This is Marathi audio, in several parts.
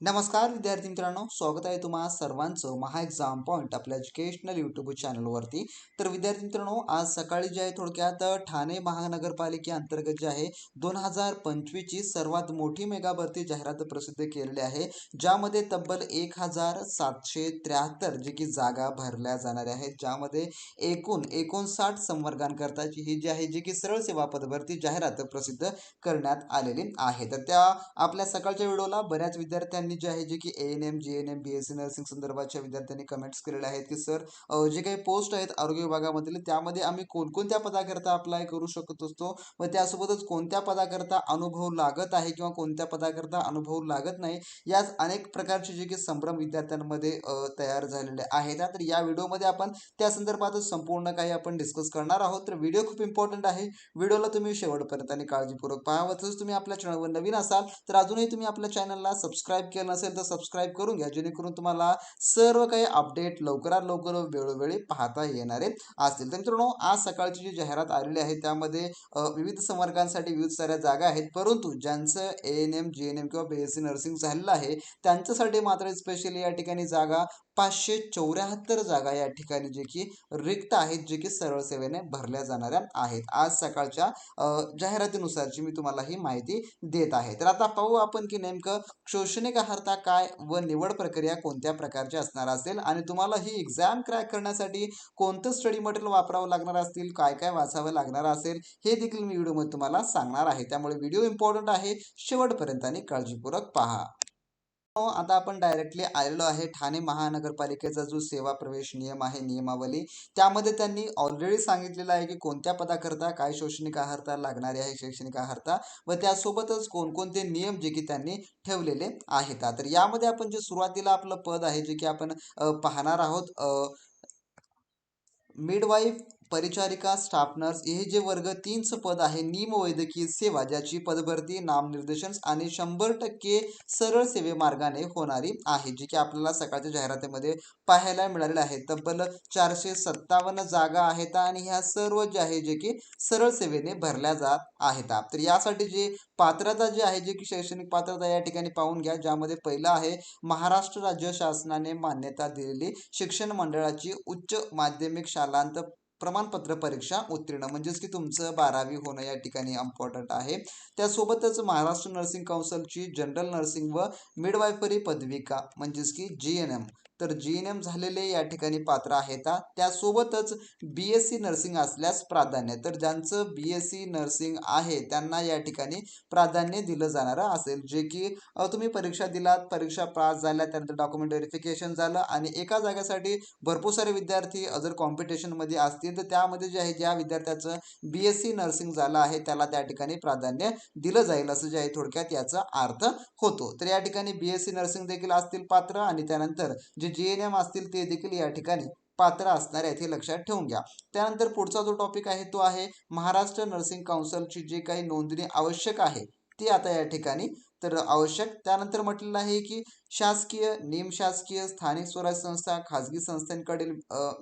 नमस्कार विद्यार्थी मित्रांनो. स्वागत आहे तुम्हा सर्वांचं महा एक्झाम पॉईंट आपल्या एज्युकेशनल यूट्यूब चॅनलवरती तर विद्यार्थी मित्रांनो आज सकाळी जे आहे थोडक्यात ठाणे महानगरपालिकेअंतर्गत जे आहे दोन हजार पंचवीसची सर्वात मोठी मेगा भरती जाहिरात प्रसिद्ध केलेली आहे. ज्यामध्ये तब्बल एक हजार सातशे त्र्याहत्तर जी की जागा भरल्या जाणाऱ्या आहेत. ज्यामध्ये एकूण एकोणसाठ संवर्गांकरताची ही जी आहे जी की सरळ सेवा पदभरती जाहिरात प्रसिद्ध करण्यात आलेली आहे. तर त्या आपल्या सकाळच्या व्हिडिओला बऱ्याच विद्यार्थ्यांनी जे आहे जे की A N M G N M B S C nursing संदर्भाच्या विद्यार्थ्यांनी कमेंट्स केलेले आहेत की सर जे काही पोस्ट आहेत आरोग्य विभागामधील त्यामध्ये आम्ही कोणकोणत्या पदाकरता अप्लाय करू शकत असतो? व त्यासोबतच कोणत्या पदाकरता अनुभव लागत आहे किंवा कोणत्या पदाकरता अनुभव लागत नाही? याच अनेक प्रकारचे जे की संभ्रम विद्यार्थ्यांमध्ये तयार झालेले आहेत. तर या व्हिडिओमध्ये आपण त्या संदर्भातच संपूर्ण काही आपण डिस्कस करणार आहोत. तर व्हिडिओ खूप इम्पॉर्टंट आहे. व्हिडिओला तुम्ही शेवटपर्यंत आणि काळजीपूर्वक पाहावं तसंच तुम्ही आपल्या चॅनलवर नवीन असाल तर अजूनही तुम्ही आपल्या चॅनलला सबस्क्राईब केलं नसेल तर सबस्क्राईब करून घ्या जेणेकरून तुम्हाला सर्व काही अपडेट लवकरात लवकर वेळोवेळी पाहता येणारे असतील तर मित्रांनो आज सकाळची जी जाहिरात आलेली आहे त्यामध्ये विविध संवर्गांसाठी विविध साऱ्या जागा आहेत. परंतु ज्यांचं A N M G N M किंवा बी एस सी नर्सिंग झालेलं आहे त्यांच्यासाठी मात्र स्पेशली या ठिकाणी जागा पाचशे चौऱ्याहत्तर जागा या ठिकाणी जे की रिक्त आहेत जे की सरळ सेवेने भरल्या जाणाऱ्या आहेत. आज सकाळच्या जाहिरातीनुसारची मी तुम्हाला ही माहिती देत आहे. तर आता पाहू आपण की नेमकं शैक्षणिक अर्हता काय व निवड प्रक्रिया कोणत्या प्रकारची असणार असेल आणि तुम्हाला ही एक्झाम क्रॅक करण्यासाठी कोणतं स्टडी मटेरियल वापरावं लागणार असतील काय काय वाचावं लागणार असेल हे देखील मी व्हिडिओमध्ये तुम्हाला सांगणार आहे. त्यामुळे व्हिडिओ इम्पॉर्टंट आहे. शेवटपर्यंत आणि काळजीपूर्वक पहा. आता आपण डायरेक्टली आलेलो आहे ठाणे महानगरपालिकेचा जो सेवा प्रवेश नियम आहे नियमावली. त्यामध्ये त्यांनी ऑलरेडी सांगितलेलं आहे की कोणत्या पदाकरता काय शैक्षणिक आहारता लागणारी आहे शैक्षणिक आहारता. व त्यासोबतच कोणकोणते नियम जे की त्यांनी ठेवलेले आहेत. तर यामध्ये आपण जे सुरुवातीला आपलं पद आहे जे की आपण पाहणार आहोत मिडवाईफ परिचारिका स्टाफ नर्स हे जे वर्ग तीनचं पद आहे निमवैद्यकीय सेवा ज्याची पदभरती नामनिर्देशन आणि शंभर टक्के सरळ सेवेमार्गाने होणारी आहे जी की आपल्याला सकाळच्या जाहिरातीमध्ये पाहायला मिळालेलं आहे. तब्बल चारशे सत्तावन्न जागा आहेत आणि ह्या सर्व जे आहे जे की सरळ सेवेने भरल्या जात आहेत. तर यासाठी जे पात्रता जी आहे जे की शैक्षणिक पात्रता या ठिकाणी पाहून घ्या ज्यामध्ये पहिलं आहे महाराष्ट्र राज्य शासनाने मान्यता दिलेली शिक्षण मंडळाची उच्च माध्यमिक शालांत प्रमाणपत्र परीक्षा उत्तीर्ण म्हणजेच की तुमचं बारावी होणं या ठिकाणी इम्पॉर्टंट आहे. त्यासोबतच महाराष्ट्र नर्सिंग काउन्सिलची जनरल नर्सिंग व मिडवायफरी पदविका म्हणजेच की जी एन एम तर जी एन एम झालेले या ठिकाणी पात्र आहेत त्यासोबतच बी एस सी नर्सिंग असल्यास प्राधान्य. तर ज्यांचं बी एस सी नर्सिंग आहे त्यांना या ठिकाणी प्राधान्य दिलं जाणारं असेल. जे की तुम्ही परीक्षा दिलात परीक्षा पास झाल्या त्यानंतर डॉक्युमेंट व्हेरिफिकेशन झालं आणि एका जागेसाठी भरपूर सारे विद्यार्थी जर कॉम्पिटिशनमध्ये असतील तर त्यामध्ये जे आहे ज्या विद्यार्थ्याचं बी एस सी नर्सिंग झालं आहे त्याला त्या ठिकाणी प्राधान्य दिलं जाईल असं जे आहे थोडक्यात याचा अर्थ होतो. तर या ठिकाणी बी एस सी नर्सिंग देखील असतील पात्र आणि त्यानंतर जे जे एन एम असतील ते देखील या ठिकाणी पात्र असणार आहेत हे लक्षात ठेवून घ्या. त्यानंतर पुढचा जो टॉपिक आहे तो आहे महाराष्ट्र नर्सिंग काउन्सिलची जे काही नोंदणी आवश्यक आहे ती आता या ठिकाणी तर आवश्यक. त्यानंतर म्हटलेलं आहे की शासकीय निमशासकीय स्थानिक स्वराज्य संस्था खाजगी संस्थांकडील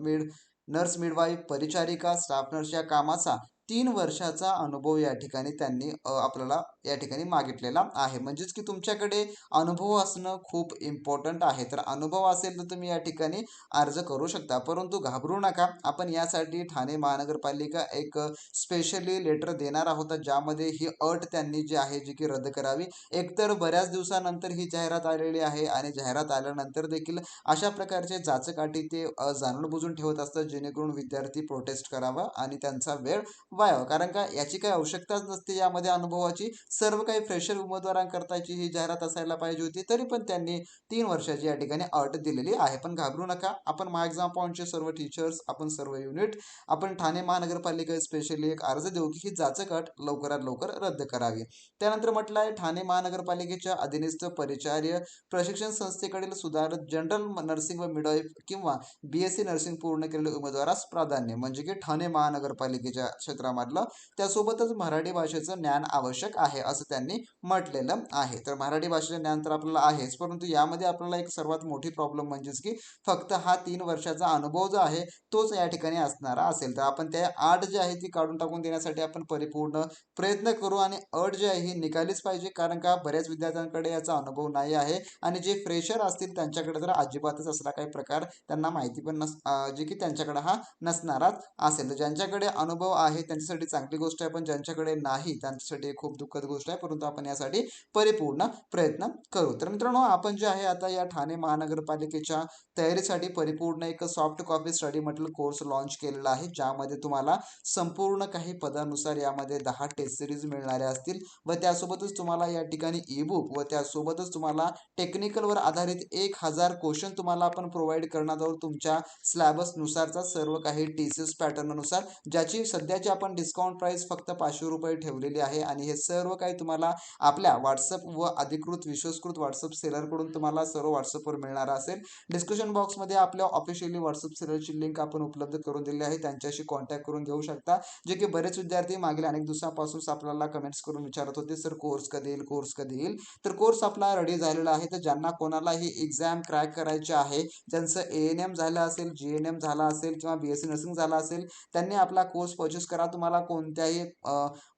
मिड नर्स मिडवाईफ परिचारिका स्टाफ नर्स या कामाचा तीन वर्षाचा अनुभव या ठिकाणी त्यांनी आपल्याला या ठिकाणी मागितलेला आहे. म्हणजेच की तुमच्याकडे अनुभव असणं खूप इम्पॉर्टंट आहे. तर अनुभव असेल तर तुम्ही या ठिकाणी अर्ज करू शकता. परंतु घाबरू नका. आपण यासाठी ठाणे महानगरपालिका एक स्पेशली लेटर देणार आहोत. ज्यामध्ये ही अट त्यांनी जी आहे जी की रद्द करावी. एकतर बऱ्याच दिवसानंतर ही जाहिरात आलेली आहे आणि जाहिरात आल्यानंतर देखील अशा प्रकारचे जाचकाठी ते जाणून बुजून ठेवत असतात. जेणेकरून विद्यार्थी प्रोटेस्ट करावा आणि त्यांचा वेळ वायावा कारण का याची काही आवश्यकताच नसते यामध्ये अनुभवाची. सर्व काही फ्रेशर उमेदवारांकरताची ही जाहिरात असायला पाहिजे होती तरी पण त्यांनी तीन वर्षाची या ठिकाणी अट दिलेली आहे. पण घाबरू नका. आपण मा एक्झाम पॉईंटचे सर्व टीचर्स आपण सर्व युनिट आपण ठाणे महानगरपालिका स्पेशली एक अर्ज देऊ की ही जाचक अट लवकरात लवकर रद्द करावी. त्यानंतर म्हटलं आहे ठाणे महानगरपालिकेच्या अधीनस्थ परिचार्य प्रशिक्षण संस्थेकडील सुधारित जनरल नर्सिंग व मिडवाईफ किंवा बी एस सी नर्सिंग पूर्ण केलेल्या उमेदवारास प्राधान्य. म्हणजे की ठाणे महानगरपालिकेच्या क्षेत्रात क्षेत्रामधलं त्यासोबतच मराठी भाषेचं ज्ञान आवश्यक आहे असं त्यांनी म्हटलेलं आहे. तर मराठी भाषेचं ज्ञान तर आपल्याला आहेच परंतु यामध्ये आपल्याला एक सर्वात मोठी प्रॉब्लेम म्हणजेच की फक्त हा तीन वर्षाचा अनुभव जो आहे तोच या ठिकाणी असणारा असेल. तर आपण त्या आठ जी आहे ती काढून टाकून देण्यासाठी आपण परिपूर्ण प्रयत्न करू आणि अट जी आहे ही निकालीच पाहिजे कारण का बऱ्याच विद्यार्थ्यांकडे याचा अनुभव नाही आहे आणि जे फ्रेशर असतील त्यांच्याकडे तर अजिबातच असला काही प्रकार त्यांना माहिती पण नस जे की त्यांच्याकडे हा नसणाराच असेल. तर ज्यांच्याकडे अनुभव आहे त्यांच्यासाठी चांगली गोष्ट आहे. पण ज्यांच्याकडे नाही त्यांच्यासाठी खूप दुःखद गोष्ट आहे. परंतु आपण यासाठी परिपूर्ण प्रयत्न करू. तर मित्रांनो आपण जे आहे आता या ठाणे महानगरपालिकेच्या तयारीसाठी परिपूर्ण एक soft copy study material course launch केलेला आहे. ज्यामध्ये तुम्हाला संपूर्ण काही पदानुसार यामध्ये दहा टेस्ट सिरीज मिळणाऱ्या असतील व त्यासोबतच तुम्हाला या ठिकाणी ई बुक व त्यासोबतच तुम्हाला टेक्निकलवर आधारित एक हजार क्वेश्चन तुम्हाला आपण प्रोव्हाइड करणार आहोत. तुमच्या स्लॅबसनुसारचा सर्व काही टी सी एस पॅटर्ननुसार ज्याची सध्याची आपण डिस्काउंट प्राईस फक्त पाचशे रुपये ठेवलेली आहे. आणि हे सर्व काही तुम्हाला आपल्या व्हॉट्सअप व अधिकृत विश्वस्कृत व्हॉट्सअप सेलरकडून तुम्हाला सर्व व्हॉट्सअपवर मिळणार असेल. डिस्क्रिप्शन बॉक्समध्ये आपल्या ऑफिशियली व्हॉट्सअप सेलरची लिंक आपण उपलब्ध करून दिली आहे. त्यांच्याशी कॉन्टॅक्ट करून घेऊ शकता. जे की बरेच विद्यार्थी मागील अनेक दिवसापासून आपल्याला कमेंट्स करून विचारत होते सर कोर्स कधी येईल? कोर्स कधी येईल? तर कोर्स आपला रेडी झालेला आहे. तर ज्यांना कोणालाही एक्झाम क्रॅक करायचे आहे ज्यांचं ए एन एम झालं असेल जी एन एम झाला असेल किंवा बी एस सी नर्सिंग झाला असेल त्यांनी आपला कोर्स परचेस करा. तुम्हाला कोणत्याही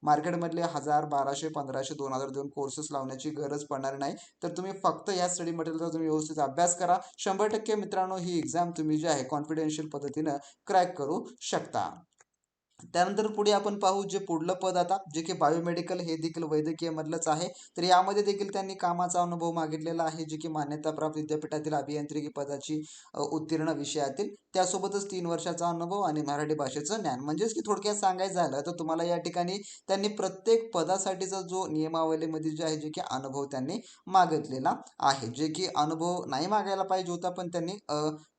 मार्केटमधले हजार बाराशे पंधराशे दोन हजार दोन कोर्सेस लावण्याची गरज पडणार नाही. तर तुम्ही फक्त या स्टडी मटेरियलचा तुम्ही व्यवस्थित अभ्यास करा. शंभर टक्के मित्रांनो ही एक्झाम तुम्ही जी आहे कॉन्फिडेन्शियल पद्धतीनं क्रॅक करू शकता. त्यानंतर पुढे आपण पाहू जे पुढलं पद आता जे की बायोमेडिकल हे देखील वैद्यकीय मधलंच आहे. तर यामध्ये देखील त्यांनी कामाचा अनुभव मागितलेला आहे जे की मान्यताप्राप्त विद्यापीठातील अभियांत्रिकी पदाची उत्तीर्ण विषयातील. त्यासोबतच तीन वर्षाचा अनुभव आणि मराठी भाषेचं ज्ञान. म्हणजेच की थोडक्यात सांगायचं झालं तर तुम्हाला या ठिकाणी त्यांनी प्रत्येक पदासाठीचा जो नियमावलीमध्ये जे आहे जे की अनुभव त्यांनी मागितलेला आहे. जे की अनुभव नाही मागायला पाहिजे होता पण त्यांनी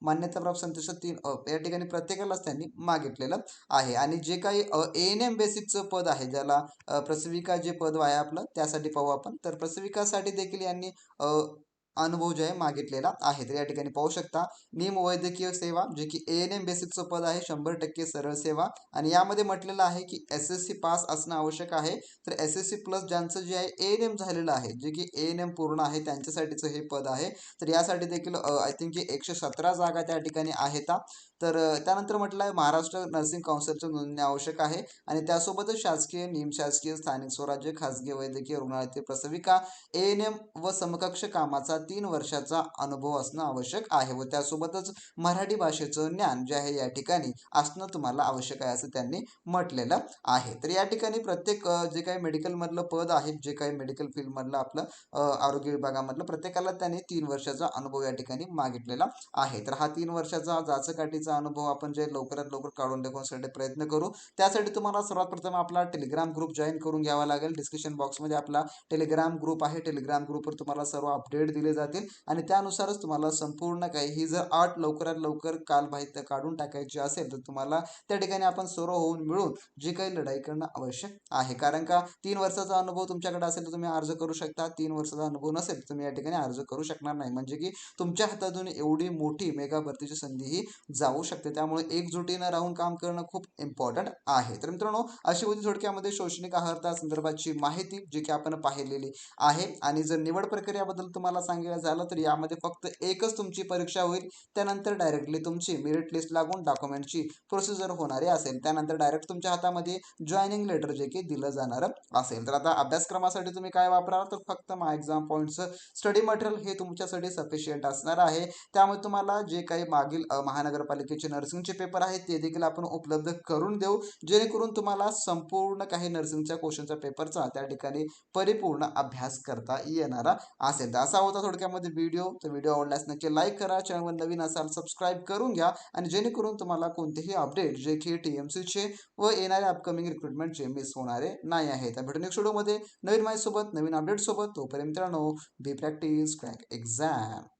मान्यताप्राप्त संदेश तीन या ठिकाणी प्रत्येकालाच त्यांनी मागितलेलं आहे. आणि जे काही ए एन एम बेसिकचं पद आहे ज्याला प्रसविका जे पद आहे आपलं त्यासाठी पाहू आपण. तर प्रसविकासाठी देखील यांनी अनुभव जे आहे मागितलेला आहे. तर या ठिकाणी पाहू शकता निम वैद्यकीय सेवा जे की ए एन एम बेसिकचं पद आहे शंभर टक्के सरळ सेवा. आणि यामध्ये म्हटलेलं आहे की एस एस सी पास असणं आवश्यक आहे. तर एस एस सी प्लस ज्यांचं जे आहे ए एन एम झालेलं आहे जे की ए एन एम पूर्ण आहे त्यांच्यासाठीचं हे पद आहे. तर यासाठी देखील आय थिंक की एकशे सतरा जागा त्या ठिकाणी आहेत. तर त्यानंतर म्हटलं आहे महाराष्ट्र नर्सिंग काउन्सिलचं नोंदणी आवश्यक आहे. आणि त्यासोबतच शासकीय निमशासकीय स्थानिक स्वराज्य खासगी वैद्यकीय रुग्णालयातील प्रसविका ए एन एम व समकक्ष कामाचा तीन वर्षाचा अनुभव असणं आवश्यक आहे व त्यासोबतच मराठी भाषेचं ज्ञान जे आहे या ठिकाणी असणं तुम्हाला आवश्यक आहे असं त्यांनी म्हटलेलं आहे. तर या ठिकाणी प्रत्येक जे काही मेडिकलमधलं पद आहे जे काही मेडिकल फील्डमधलं आपलं आरोग्य विभागामधलं प्रत्येकाला त्यांनी तीन वर्षाचा अनुभव या ठिकाणी मागितलेला आहे. तर हा तीन वर्षाचा जाचकाठीचा अनुभव आपण जे लवकरात लवकर काढून टाकण्यासाठी प्रयत्न करू त्यासाठी तुम्हाला सर्वात प्रथम आपला टेलिग्राम ग्रुप जॉईन करून घ्यावा लागेल. डिस्क्रिप्शन बॉक्समध्ये आपला टेलिग्राम ग्रुप आहे. टेलिग्राम ग्रुपवर तुम्हाला सर्व अपडेट दिले जातील. आणि त्यानुसारच तुम्हाला संपूर्ण काही ही जर आठ लवकरात लवकर कालबाहित्य काढून टाकायची असेल तर तुम्हाला त्या ठिकाणी आपण सर्व होऊन मिळून जी काही लढाई करणं आवश्यक आहे. कारण का तीन वर्षाचा अनुभव तुमच्याकडे असेल तर तुम्ही अर्ज करू शकता. तीन वर्षाचा अनुभव नसेल तर तुम्ही या ठिकाणी अर्ज करू शकणार नाही. म्हणजे की तुमच्या हातातून एवढी मोठी मेगा भरतीची संधी ही जाऊ शकते. त्यामुळे एकजुटीनं राहून काम करणं खूप इम्पॉर्टंट आहे. तर मित्रांनो अशी होती थोडक्यामध्ये शैक्षणिक आहारता संदर्भाची माहिती जी की आपण पाहिलेली आहे. आणि जर निवड प्रक्रियाबद्दल तुम्हाला सांगितलं वगैरे झालं तर यामध्ये फक्त एकच तुमची परीक्षा होईल. त्यानंतर डायरेक्टली तुमची मेरिट लिस्ट लागून डॉक्युमेंटची प्रोसिजर होणारी असेल. त्यानंतर डायरेक्ट तुमच्या हातामध्ये जॉईनिंग लेटर जे की दिलं जाणार असेल. तर आता अभ्यासक्रमासाठी तुम्ही काय वापरा तर फक्त मा एक्झाम पॉईंटचं स्टडी मटेरियल हे तुमच्यासाठी सफिशियंट असणार आहे. त्यामुळे तुम्हाला जे काही मागील महानगरपालिकेचे नर्सिंगचे पेपर आहेत ते देखील आपण उपलब्ध करून देऊ. जेणेकरून तुम्हाला संपूर्ण काही नर्सिंगच्या क्वेश्चनचा पेपरचा त्या ठिकाणी परिपूर्ण अभ्यास करता येणारा असेल. तर असा होता थोडं थोडक्यामध्ये व्हिडिओ तर व्हिडिओ आवडल्यास नक्की लाईक करा. चॅनलवर नवीन असाल सबस्क्राईब करून घ्या. आणि जेणेकरून तुम्हाला कोणतेही अपडेट जे की टी एम सीचे व येणारे अपकमिंग रिक्रुटमेंटचे मिस होणारे नाही आहे तर भेटून शोडोमध्ये व्हिडिओमध्ये नवीन माहितीसोबत नवीन अपडेटसोबत तोपर्यंत मित्रांनो बी प्रॅक्टिस क्रॅक एक्झाम